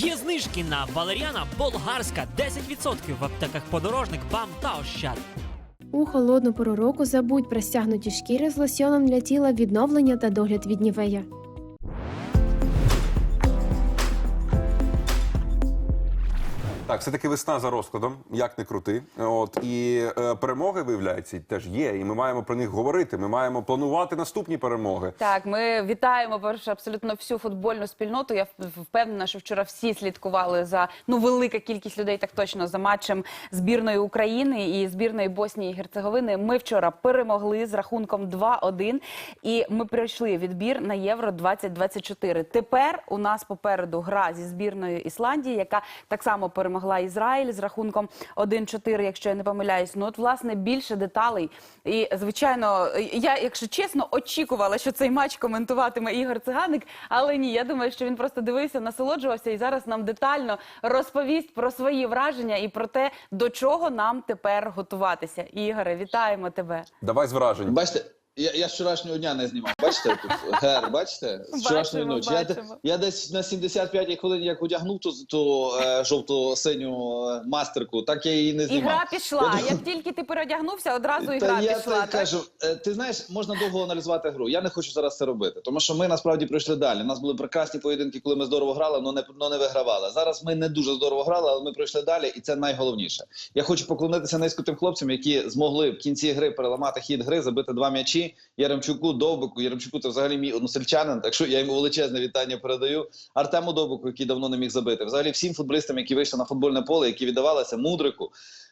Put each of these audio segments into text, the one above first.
Є знижки на валеріана болгарська 10% в аптеках подорожник, бам та ощад. У холодну пору року забудь про стягнуті шкіри з лосьоном для тіла відновлення та догляд від нівея. Так, все таки весна за розкладом, як не крути. От і е, перемоги виявляється теж є, і ми маємо про них говорити. Ми маємо планувати наступні перемоги. Так, ми вітаємо перше абсолютно всю футбольну спільноту. Я впевнена, що вчора всі слідкували за ну велика кількість людей, так точно за матчем збірної України і збірної Боснії і Герцеговини. Ми вчора перемогли з рахунком 2-1, і ми пройшли відбір на Євро 2024. Тепер у нас попереду гра зі збірною Ісландії, яка так само перемогла Ізраїль з рахунком 1-4, якщо я не помиляюсь. Ну от власне більше деталей. І звичайно, я, якщо чесно, очікувала, що цей матч коментуватиме Ігор Циганик, але ні, я думаю, що він просто дивився, насолоджувався і зараз нам детально розповість про свої враження і про те, до чого нам тепер готуватися. Ігоре, вітаємо тебе. Давай з вражень. Бачите, я, я з вчорашнього дня не знімав. Бачите тут гер, бачите? З вчорашньої Бачимо, ночі. Я, бачимо. я десь на 75 хвилин, як одягнув ту, ту е, жовто-синю е, мастерку, так я її не знімав. Ігра пішла. Я Як тільки ти переодягнувся, одразу Та ігра я пішла. так так? кажу, е, ти знаєш, можна довго аналізувати гру. Я не хочу зараз це робити, тому що ми насправді пройшли далі. У нас були прекрасні поєдинки, коли ми здорово грали, але не, но не вигравали. Зараз ми не дуже здорово грали, але ми пройшли далі, і це найголовніше. Я хочу поклонитися низько тим хлопцям, які змогли в кінці гри переламати хід гри, забити два м'ячі. Яремчуку, Довбику. Яремчуку це взагалі мій односельчанин, так що я йому величезне вітання передаю. Артему Довбику, який давно не міг забити. Взагалі всім футболістам, які вийшли на футбольне поле, які віддавалися мудрику.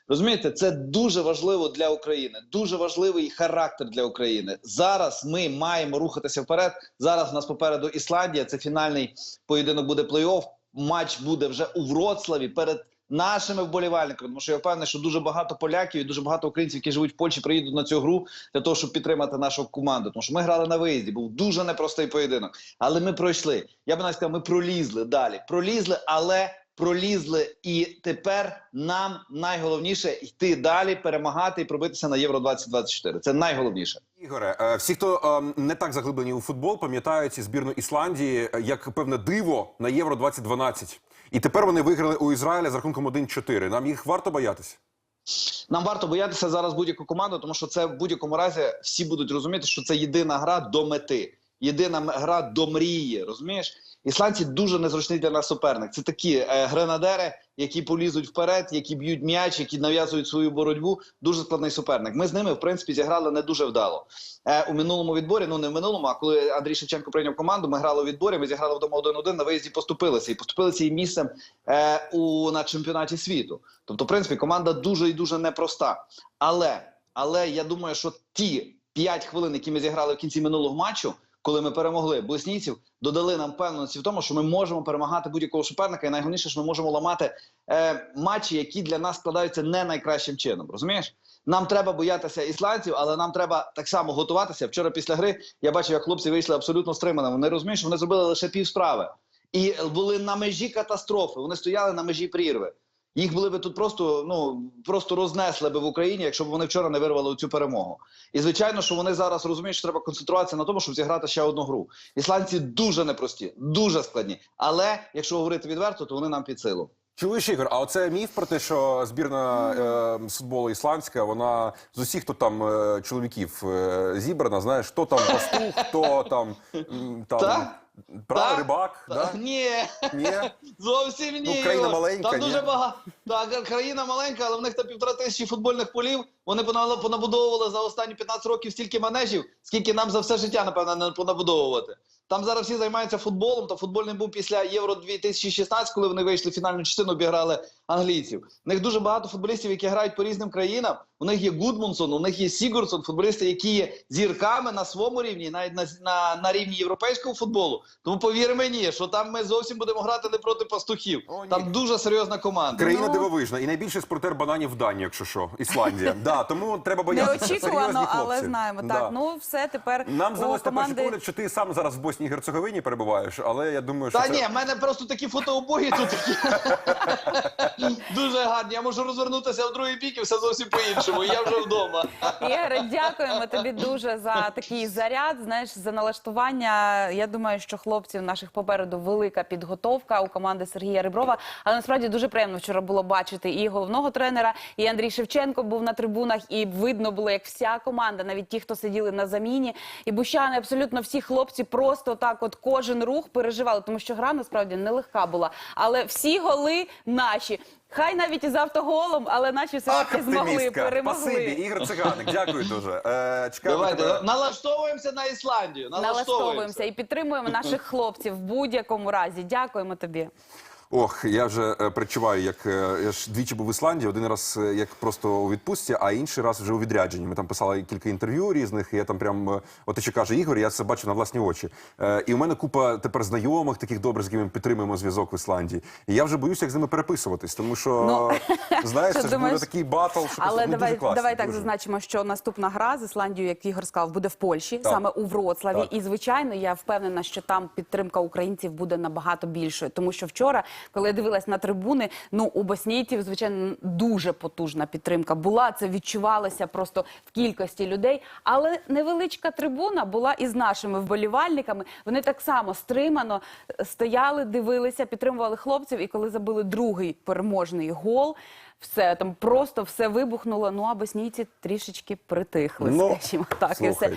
Розумієте, це дуже важливо для України, дуже важливий характер для України. Зараз ми маємо рухатися вперед. Зараз у нас попереду Ісландія. Це фінальний поєдинок буде плей-офф. Матч буде вже у Вроцлаві перед нашими вболівальниками. Тому що я впевнений, що дуже багато поляків і дуже багато українців, які живуть в Польщі, приїдуть на цю гру для того, щоб підтримати нашу команду. Тому що ми грали на виїзді. Був дуже непростий поєдинок, але ми пройшли. Я би навіть сказав, ми пролізли далі. Пролізли, але пролізли, і тепер нам найголовніше йти далі, перемагати і пробитися на євро 2024 Це найголовніше. Ігоре, е, всі, хто е, не так заглиблені у футбол, пам'ятають збірну Ісландії е, як певне диво на Євро 2012. І тепер вони виграли у Ізраїля з рахунком 1-4. Нам їх варто боятися. Нам варто боятися зараз будь-яку команду, тому що це в будь-якому разі всі будуть розуміти, що це єдина гра до мети, єдина гра до мрії. Розумієш? Ісландці дуже незручний для нас суперник. Це такі е, гренадери, які полізуть вперед, які б'ють м'яч, які нав'язують свою боротьбу. Дуже складний суперник. Ми з ними, в принципі, зіграли не дуже вдало. Е, у минулому відборі, ну не в минулому, а коли Андрій Шевченко прийняв команду, ми грали у відборі. Ми зіграли вдома 1-1, на виїзді поступилися і поступилися і місцем е, у на чемпіонаті світу. Тобто, в принципі, команда дуже і дуже непроста. Але, але я думаю, що ті 5 хвилин, які ми зіграли в кінці минулого матчу, коли ми перемогли боснійців, додали нам впевненості в тому, що ми можемо перемагати будь-якого суперника, і найголовніше, що ми можемо ламати е, матчі, які для нас складаються не найкращим чином. Розумієш? Нам треба боятися ісландців, але нам треба так само готуватися. Вчора після гри я бачив, як хлопці вийшли абсолютно стримано. Вони розуміють, що вони зробили лише пів справи. І були на межі катастрофи. Вони стояли на межі прірви. Їх були би тут просто ну просто рознесли би в Україні, якщо б вони вчора не вирвали цю перемогу. І звичайно, що вони зараз розуміють, що треба концентруватися на тому, щоб зіграти ще одну гру. Ісландці дуже непрості, дуже складні. Але якщо говорити відверто, то вони нам під силу. Чуєш, Ігор, а оце міф про те, що збірна е, футболу ісландська, вона з усіх, хто там е, чоловіків е, зібрана, знаєш, хто там пастух, хто там, там. Прав, Так. рибак, да? Ні, Ні? зовсім ні. Ну, країна маленька, Там ні? дуже багато. Так, країна маленька, але в них там півтора тисячі футбольних полів. Вони понабудовували за останні 15 років стільки манежів, скільки нам за все життя, напевно, не понабудовувати. Там зараз всі займаються футболом. Та футбольний був після Євро 2016, коли вони вийшли в фінальну частину, обіграли англійців. У них дуже багато футболістів, які грають по різним країнам. У них є Гудмунсон, у них є Сігурсон, футболісти, які є зірками на своєму рівні, навіть на, на, на рівні європейського футболу. Тому повір мені, що там ми зовсім будемо грати не проти пастухів. О. Там дуже серйозна команда. Країна Ну. дивовижна і найбільший спортер бананів в Данії, якщо що, Ісландія. Да, тому треба боятися. Неочікувано, але знаємо. Так, ну все тепер Нам здалося на перший погляд, що ти сам зараз в Босній Герцеговині перебуваєш, але я думаю, що Та це... ні, в мене просто такі фотообої тут такі. Дуже гарні. Я можу розвернутися в другий бік і все зовсім по-іншому. По-іншому. Я вже вдома. Ігоре, дякуємо тобі дуже за такий заряд. Знаєш, за налаштування. Я думаю, що хлопців наших попереду велика підготовка у команди Сергія Реброва. Але насправді дуже приємно вчора було бачити і головного тренера, і Андрій Шевченко був на трибунах, і видно було, як вся команда, навіть ті, хто сиділи на заміні, і бущани, абсолютно всі хлопці просто так, от кожен рух переживали, тому що гра насправді нелегка була. Але всі голи наші. Хай навіть із автоголом, але наші все-таки змогли оптимістка. перемогли. Спасибі, Ігор Циганик, дякую дуже. Е, чекаємо Давайте тебе. налаштовуємося на Ісландію. Налаштовуємося і підтримуємо наших хлопців в будь-якому разі. Дякуємо тобі. Ох, я вже е, перечуваю, як е, я ж двічі був в Ісландії, один раз е, як просто у відпустці, а інший раз вже у відрядженні. Ми там писали кілька інтерв'ю різних, і я там прям, от що каже Ігор, я це бачу на власні очі. І у мене купа тепер знайомих, таких добрих, з якими ми підтримуємо зв'язок в Ісландії. І я вже боюся, як з ними переписуватись, тому що знаєш, що це ж буде такий батл, що Ну, Але ну, давай, дуже класно, давай так дуже. зазначимо, що наступна гра з Ісландією, як Ігор сказав, буде в Польщі, Так. саме у Вроцлаві. Так. І звичайно, я впевнена, що там підтримка українців буде набагато більшою. Тому що вчора, коли я дивилась на трибуни, ну у боснійців, звичайно, дуже потужна підтримка була. Це відчувалося просто в кількості людей. Але невеличка трибуна була і з нашими вболівальниками. Вони так само стримано стояли, дивилися, підтримували хлопців. І коли забили другий переможний гол. Все там просто все вибухнуло. Ну а боснійці трішечки притихли, Ну, скажімо так, і все.